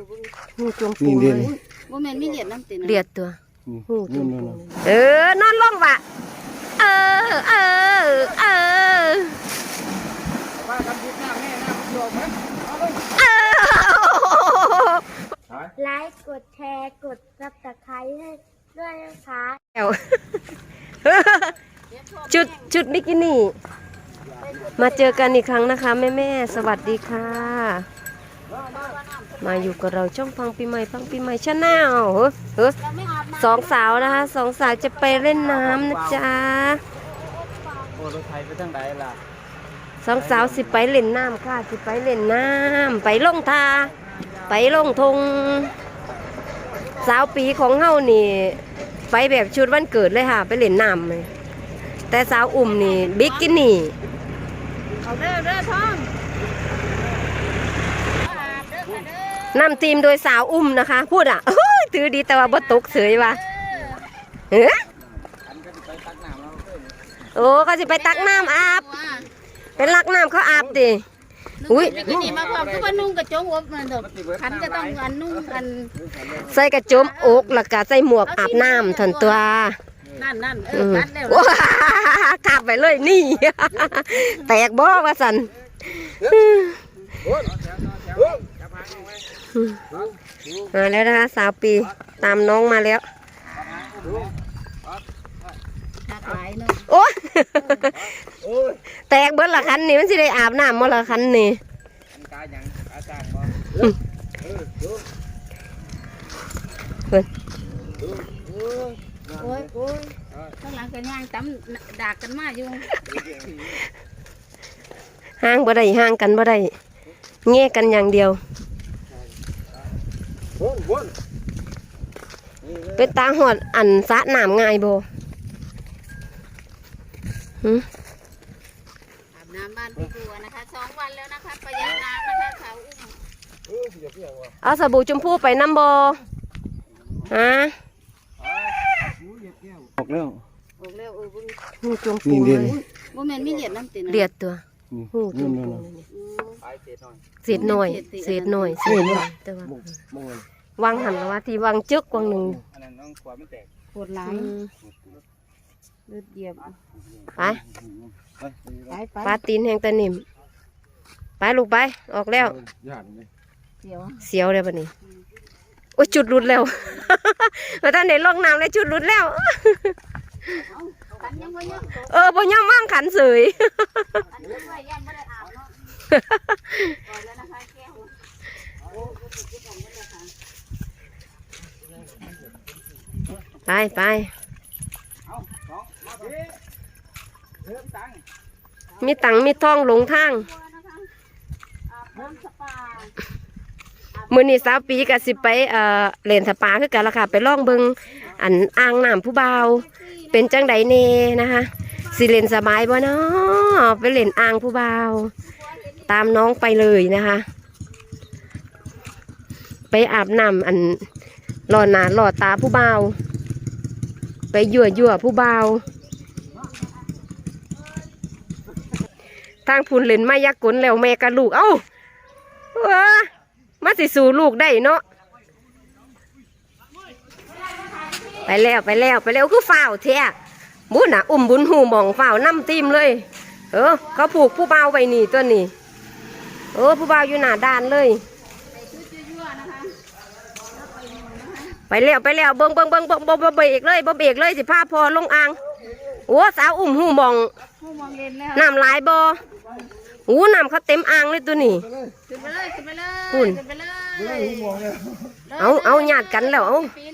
อเบิ่งงูจงนี่ปูเด่เลนยบ่แม่นมีเหรียญน้ำตินะเลียดตัวนี่งูจนี่งนี่ปูนี่เออนอนลงวะเออเออเออเออไลค์กดแชร์กดซับสไครต์ให้ด้วยนะคะแอวชุดชุดบิกินี่ มาเจอกันอีกครั้งนะคะ แม่แม่ๆสวัสดีค่ะ มาอยู่กับเราช่องฟังปีใหม่ฟังปีใหม่ชาแนลเฮ้ยเฮ้ยสองสาวนะคะสองสาวจะไปเล่นน้ำนะจ๊ะโอ้รถไทยไปทางใดล่ะสองสาวสิไปเล่นน้ำค่ะสิไปเล่นน้ำไปลงทา ไปลงทง สาวปีของเฮานี่ ไปแบบชุดวันเกิดเลยค่ะ ไปเล่นน้ำเลยแต่สาวอุ่มนี่ บิกินี่เอาเด้อเด้อท้อง นำทีมโดยสาวอุ่มนะคะ พูดอะโอ้ยถือดีแต่ว่าบ่ตกเสยว่ะเฮ้อันก็สิไปตักน้ำแล้วเพิ่นโอ้ก็สิไปตักน้ำอาบว่าเป็นลักน้ำเขาอาบดิอุ๊อุ้ยยบิกินี่มาพร้อมคือว่านุ่งกระโจมอกมันดอกขันก็ต้องอันนุ่งกัน ใส่กระโจมอกแล้วก็ใส่หมวกอาบน้ำทันตัวนั่นนั่นเออือมตัดแล้วว้าขับไปเลยนี่ แตกบ่ว่าสัน มาแล้วนะคะสาวปีตามน้องมาแล้วตัดหลายเนาะโอ้โอ้ยแตกเบิดละคันนี่มันสิได้อาบน้ำมาละคันนี่อันกาหยังอาจารย์บ่เพิ่นโอ้ยโอ้ยข้างหลังก็ย่างตำดากกันมาอยู่ห่างบ่ได้ห่างกันบ่ได้แง่กันอย่างเดียว วนวนเป็นตาหอดอันสะน้ำง่ายบ่หึอาบน้ำบ้านพี่บัวนะคะสองวันแล้วนะคะประหยัดน้ำนะคะสาวอุ้มเออสิจะเพียงว่ะเอาสบู่ชมพูไปน้ำบ่ฮะออกแล้วออกแล้วเออเบิ่งงูจงปูนี่เลเด่นยบ่แม่นมีเหรียญน้ำตินะ เลียดตัว นี่งูจนี่งนี่ปูนี่เลยอืมไปเศษหน่อยเศษหน่อยเศษหน่อยเศษหน่อยแต่ว่ามุกมุกวางหันละว่าที่วางจึกวางหนึ่งอันนั้นน้องขวามันแตกปวดหลังอืมเลือดเหยียบไปไปไปไปปลาตีนแห่งตะนิ่มไปลูกไปออกแล้ว ย่านเลยเดี๋ยวเสียวเลยบัดนี้โอ้ยจุดหลุดแล้วเพราะท่านในลงน้ำเลยจุดหลุดแล้วกันยังบ่ยัง เออบ่ย่อมว่างขันเสยไว้ยังไปไปมีตังมีทองหลงทางมือนี้สาวปีก็สิไปเอ่อเล่นสปาคือกันละค่ะ ไปล่องเบิง อันอ่างน้ำผู้เบาเป็นจังไดเน่นะคะสิเล่นสบายบ่เนาะไปเล่นอ่างผู้เบาตามน้องไปเลยนะคะ ไปอาบน้ำอันหล่อหน้าหล่อตาผู้เบาไปยั่วยั่วผู้เบาทางพูนเล่นมายากลแล้วแม่กับลูก เอ้าว้อมาสิสู่ลูกได้เนาะ ไปแล้วไปแล้วไปแล้วคือฝ้าวแท้บุญน่ะอุ้มบุญหูหมองฝ้าวน้ำติมเลย เออ เขาผูกผู้บ่าวไว้นี่ตัวนี้ เออ ผู้บ่าวอยู่หน้าด้านเลย ไปแล้วไปแล้วเบิ้งเบิ้งเบิ้งเบิ้งบ่บ่เบรกเลยบ่เบรกเลยสิพาพอลงอ่างโอ้สาวอุ้มหูหมองผู้มองเห็นแล้วน้ำหลายบ่โอ้น้ำเขาเต็มอ่างเลยตัวนี้ขึ้นไปเลยขึ้นไปเลยคุณขึ้นไปเลยเอาเอาญาติกันแล้วเอาปี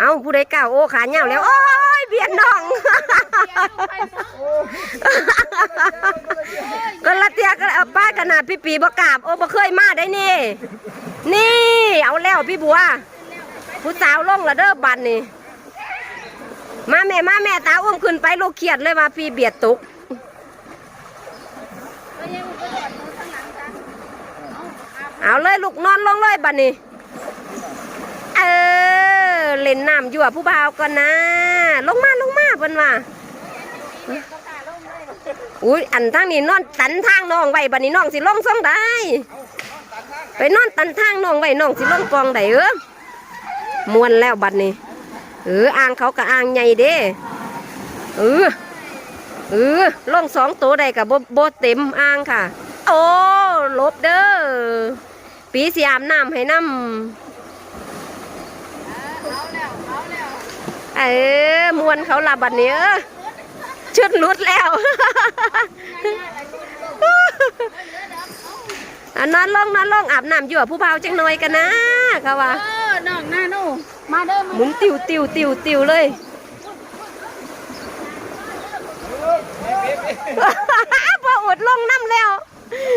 เอาผู้ใดกล่าวโอ้ขาเหนียวแล้ว โอ้ยเบียดน้อง ก็ละเตียก็เอาป้าขนาดพี่ปีบกราบ โอ้บ่เคยมาได้นี่ นี่ เอาแล้วพี่บัว ผู้สาวลงละเด้อบัดนี่ มาแม่มาแม่ตาอุ้มขึ้นไปลูกเครียดเลยว่าพี่เบียดตุกเอาเลยลูกนอนลงเลยบัดนี้เออ เล่นน้ำอยู่อะผู้บ่าวก่อนนะ ลงมาลงมาเพิ่นว่าอุ้ยอันทางนี้นอนตันทางน้องไว้บัดนี้น้องสิลงซ่องได้ไปนอนตันทางน้องไว้น้องสิลงกองไดเออมวนแล้วบัดนี้เอออ่างเขาก็อ่างใหญ่เด้เออเออลงสองตัวใดกับโบเต็มอ่างค่ะ โอ้ลบเด้อปีสีอาบน้ำให้น้ำ เอาแล้วเอาแล้ว เออมวนเขาละบัดนี้เออชุดรุดแล้วอันนอนลงนอนลงอาบน้ำอยู่กับผู้เบาวจังหน่อยกันนะเขาว่าเออน้องหน้าหนูมาเด้อหมุนติวติวติวติวเลยพออดลงน้ำแล้ว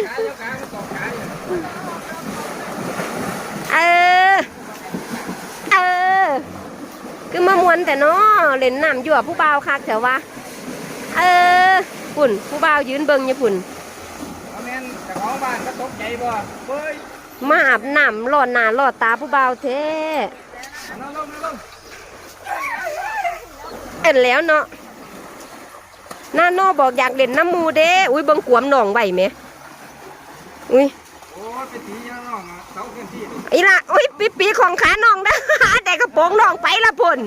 ขาเจ้าขามันตกขาอยู่เออเออ คือมามวนแต่เนาะเล่นน้ำอยู่กับผู้เบาวคักแถวว่าเออปุ่นผู้เบาวยืนเบิ่งอยู่ปุ่นเอาแม่นเจ้าของบ้านก็ตกใจบ่เฮ้ยมาอาบน้ำหลอดหน้าหลอดตาผู้เบาวเท่เอานอนลงนอนลงเอ็นแล้วเนาะหน้าโนบอกอยากเล่นน้ำหมูเด้อุ้ยเบังกวมหนองไหวไหมอุ้ยโอ้ยไปตียังน้องอะเสาเคลื่อนที่นี่อีละอุ้ยปีปีของขาน้องนะ ได้กระโปรงน้องไปละพุ่น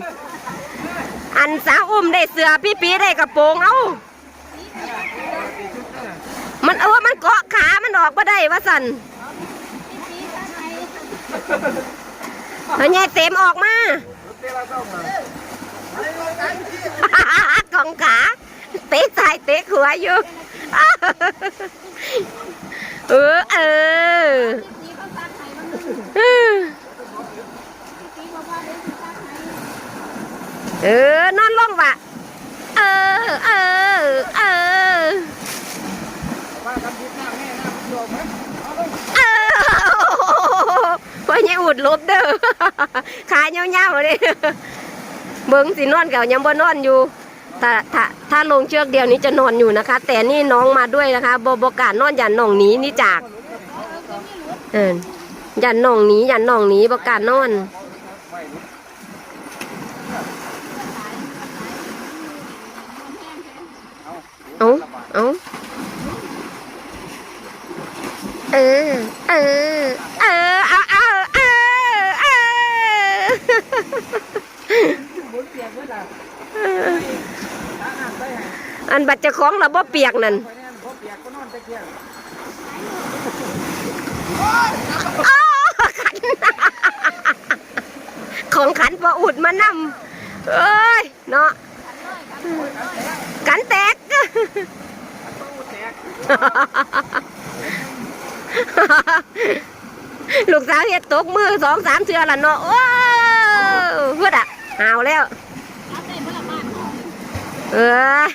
อันสาวอุ้มได้เสือพี่ปีได้กระโปรงเอ้ามันเออมันเกาะขามันออกมาได้ว่าสันเฮ้ยเต็มออกมารถเต้เราต้องขาเตะซ้ายเตะขวาอยู่เออเออ ตีเขาซักไห้มันตีบอกว่าเด้อซักไห้ เออ นอนลงวะเออ เออ เออว่าทำพิษหน้าแม่หน้ามันโยมไหมเออพ่อยังอุดลบเด้อขาเงี้ยวๆเลยเบิ้งสินอนเก่ายังบ่นอนอยู่ถ้าถ้าถ้าลงเชือกเดียวนี้จะนอนอยู่นะคะ แต่นี่น้องมาด้วยนะคะบบบการนอนยันน้องหนีนี่จากเออยันน้องหนียันน้องหนีบการนอน ไม่รู้ เอาเอเอเออ เออ เออ เอาเอาเออ เออเปียกไว้ล่ะขาอ่านไปให้อันบัตรเจะคล้าของเราบ่เปียกนั่นไปแน่กก็นอนตะเกียงอ้าวขันของขันพออุดมานำเอ้ย เนาะกันแตก ลูกสาวเฮ็ดตกมือสองสามเทือละเนาะโอ้เพื่ออะหาวแล้วเออ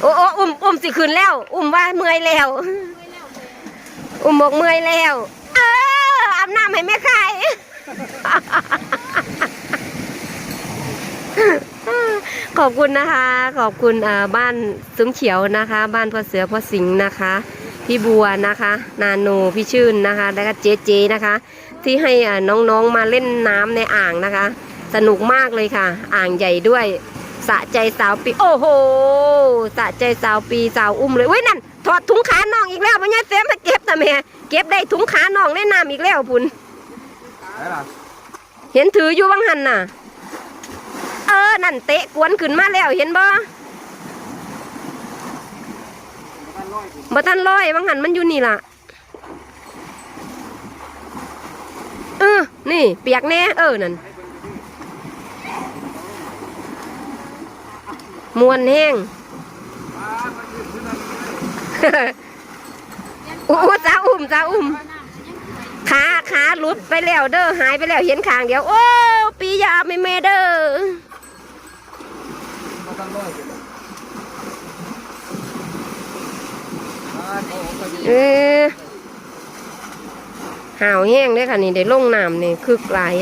โอ้โอ้อุ้มอุ้มสิขึ้นแล้ว อุ้มว่าเมื่อยแล้ว อุ้มบอกเมื่อยแล้ว เอออาบน้ำให้แม่ไข่ ขอบคุณนะคะ ขอบคุณบ้านซุ้มเขียวนะคะ บ้านพ่อเสือพ่อสิงห์นะคะ พี่บัวนะคะ นาโนพี่ชื่นนะคะ แล้วก็เจ๊เจนะคะ ที่ให้น้องๆมาเล่นน้ำในอ่างนะคะ สนุกมากเลยค่ะ อ่างใหญ่ด้วยสะใจสาวปีโอ้โหสะใจสาวปีสาวอุ้มเลยเว้ยนั่นถอดถุงขาน้องอีกแล้วพ่อใหญ่เสียมาเก็บแต่แม่เก็บได้ถุงขาน้องในน้ำอีกแล้วพุ่นเห็นถืออยู่วังหันน่ะ ออนั่นเตะกวนขึ้นมาแล้วเห็นบ่บ้านร้อยสิบ่ทันลอยวังหันมันอยู่นี่ล่ะเออนี่เปียกแน่เออนั่นมวนแห้งมามายืนพื้นนั่นอู้อู้จ้าอุ้มจ้าอุ้มน้ำยังไงขาขาหลุดไปแล้วเด้อหายไปแล้วเห็นขางเดียว โอ้ปียาไม่เมเด้อ เออหาวแห้งเลยค่ะนี่ได้ลงน้ำนี่คึกหลาย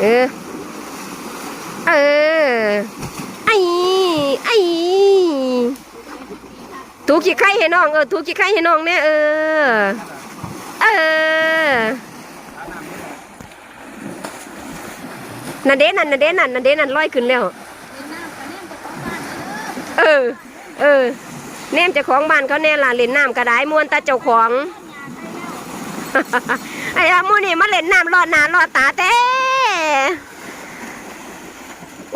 เออเออไอ้ไอ้ถูกขี้ไข่ให้น้องเออถูกขี้ไข่ให้น้องเนี่ยเออเออนันเดนนั่นนันเดนนั่นนันเดนนั่นลอยขึ้นแล้ว ออเออแนมเจ้าของบ้านเขาแน่ล่ะเล่นน้ำกระไดมวนตาเจ้าของไอ้อามูนี่มาเล่นน้ำรอดน้ารอดตาเต้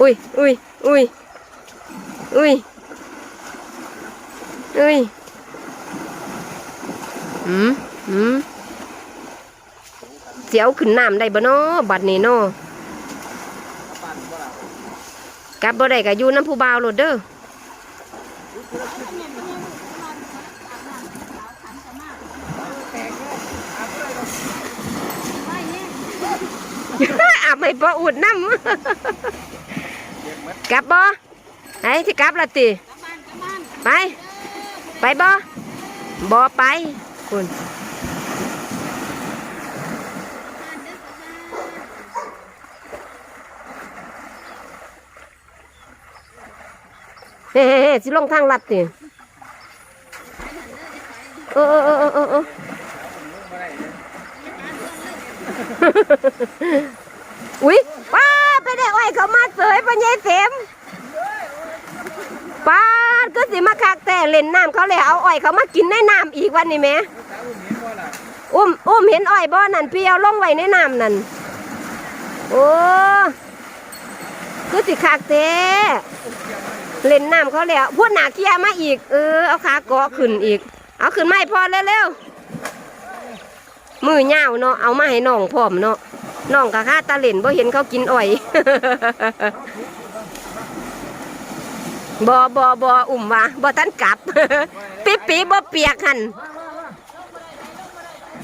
อุ้ยอุ้ยอุ้ยอุ้ยอุ้ยหืมหืมเสียวขึ้นน้ำได้บ่เนาะบัดนี้เนาะปั่นบ่ล่ะกลับบ่ได้ก็อยู่น้ำผู้บ่าวโลดเด้อ อาบไม่บ่อุดน้ำกลับบ่ไอ้ที่กลับละติกลับบ้านกลับบ้านไป ไปบ่บ่ไปคุณ เฮ้ๆๆสิลงทางลัดติเออเออเออเออเออบ่ได้เลยอุ้ยป้าไปได้อ้อยเขามาเสยปัญญาเสมป้าดก็สิมาคักแต่เล่นน้ำเขาเลยเอาอ้อยเขามากินในน้ำอีกวันนี้แหม่สาวอุ้มเห็นบ่ล่ะอุ้มอุ้มเห็นอ้อยบ่นั่นพี่เอาลงไว้ในน้ำนั่นโอ้คือสิคักแต่ เล่นน้ำเขาแล้วพูดหนาเกียร์มาอีก เออเอาขาเกาะขึ้นอีก เอาขึ้นไมาให้พอเร็วๆมือเหาเนาะเอามาให้น้องพร้อมเนาะน้องกะค่าตาเล่นบ่เห็นเขากินอ้อยบอบอบออุ่มวะบอตันกลับปีปีบอเปียกหัน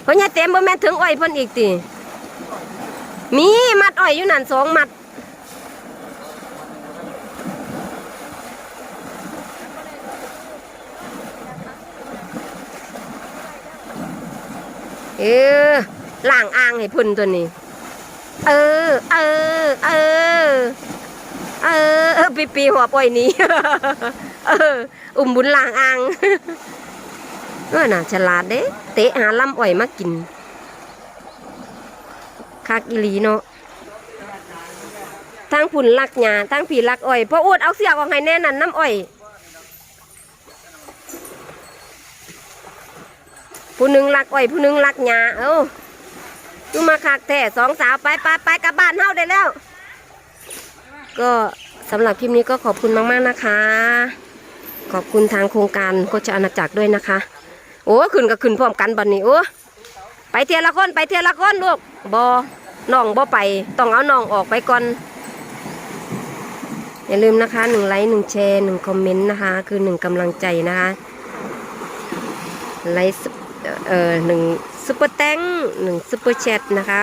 เพราะเนี่ยเต็มบ่แม่นถึงอ้อยเพ่นอีกติมีมัดอ้อยอยู่นั่นสองมัด เออล่างอ่างให้พุ่นตัวนี้ เออ เออ เออ เออปีปีหัวปล่อยนี้ เออ อุ่มบุญล่างอ่างเออน่ะฉลาดเด้ เตะหาลำอ้อยมากินคักอีลีเนาะทั้งผุนลักหญ้าทั้งผีลักอ้อยพออวดเอาเสียกออกให้แน่นั่นน้ำอ้อย ผู้หนึ่งลักอ้อยผู้หนึ่งลักหญ้าเอ้าดูมาคักแท้สองสาวไปไปไปกลับบ้านเฮาได้แล้ว ก็สำหรับคลิปนี้ก็ขอบคุณมาก ๆ นะคะ ขอบคุณทางโครงการโคชอาณาจักรด้วยนะคะ โอ้ขึ้นก็ขึ้นพร้อมกันบัดนนี้โอ้ไปเทียละคนไปเทียละคนลูกบอน้องบอไปต้องเอาน้องออกไปก่อน อย่าลืมนะคะหนึ่งไลค์หนึ่งแชร์หนึ่งคอมเมนต์นะคะ คือหนึ่งกำลังใจนะคะไลค์ เอ่อหนึ่งซุปเปอร์แตงหนึ่งซุปเปอร์แชทนะคะ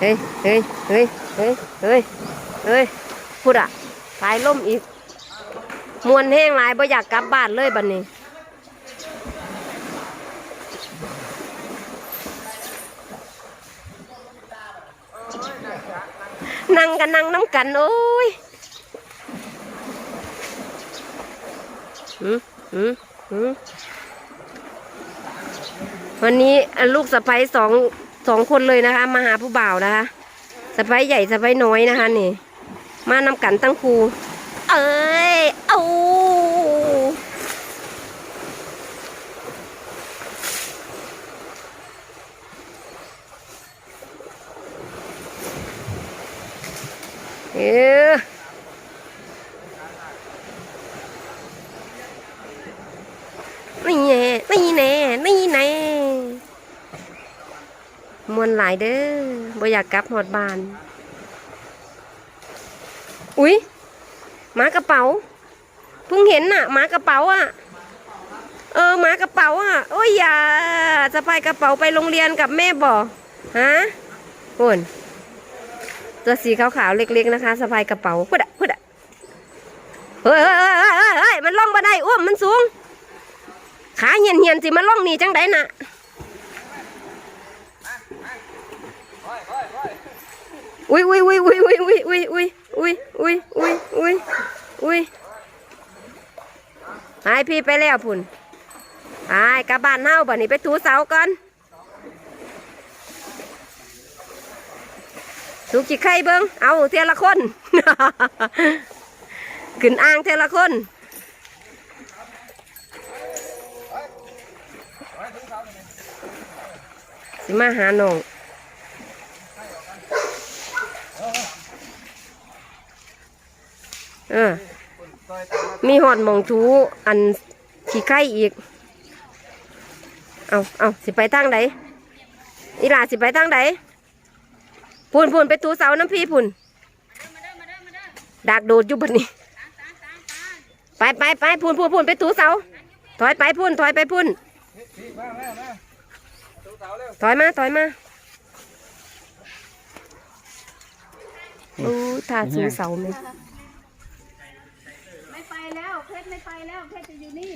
เฮ้ยเฮ้ยเฮ้ยเฮ้ยเฮ้ยเฮ้ยพูดอะสายล่มอีก มวนแห้งหลายบ่อยากกลับบ้านเลยบัดนนี้นั่งกันนั่งน้ำกัน โอ้ยหืมหืมหืม วันนี้ลูกสะใภ้สองสองคนเลยนะคะ มาหาผู้บ่าวนะคะสะใภ้ใหญ่สะใภ้น้อยนะคะนี่ มานำกันตั้งครูเอ้ยเอาเออ นี่แน่นี่แน่นี่แน่มวนหลายเด้อบ่อยากกลับหอดบาน อุ๊ยหมากระเป๋าเพิ่งเห็นน่ะหมากระเป๋าอะ เออหมากระเป๋าอะ โอ้ยอย่าจะไปกระเป๋าไปโรงเรียนกับแม่บ่ฮะโอนตัวสีขาวๆเล็กๆนะคะสะพายกระเป๋าพุดอะพุดอะเฮ้ยเฮ้ยเฮ้ยเฮ้ยเฮ้ยเฮ้ยมันล่องมาได้อ้วมมันสูง ขาเหียนเหียนสิมันล่องหนีจังไดน่ะอุ้ยอุ้ยอุ้ยอุ้ยอุ้ยอุ้ยอุ้ยอุ้ยอุ้ยอุ้ยอุ้ยอุ้ยอุ้ยหายพี่ไปแล้วพุ่นหายกลับบ้านเฮาบัดนี้ไปถูเสาก่อนถูกี่ไข่เบิ้งเอาเทละคน ขึ้นอ่างเทละคน สิมาหาน้องเออมีหอดมองทูอันขี้ไข่อีก เอาเอาสิไปทางไหนอีหลาสิไปทางไหนพูนพูนไปทูเสาน้ำพี่พูนดักโดดอยู่บัดนี้ไปไปไปพูนพูนพูนไปทูเสา ถอยไปพูนถอยไปพูน ถอยมาถอยมาอู้ท่าสูเสาไหมไม่ไปแล้วเพชรไม่ไปแล้วเพชรจะอยู่นี่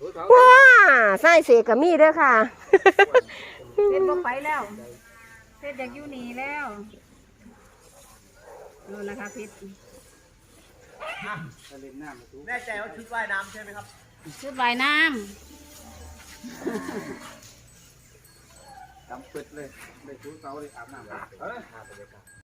ตู้เสาว้าไส้เสกกับมีเด้อค่ะเพชรบ่ไปแล้วเพชรอยากอยู่นี่แล้วนู่นนะคะเพชรจะเล่นน้ำมาตู้แน่ใจว่าชุดว่ายน้ำใช่ไหมครับ ชุดว่ายน้ ดำปิดเลยเลยตู้เสาเลยอาบน้ำเอาเลย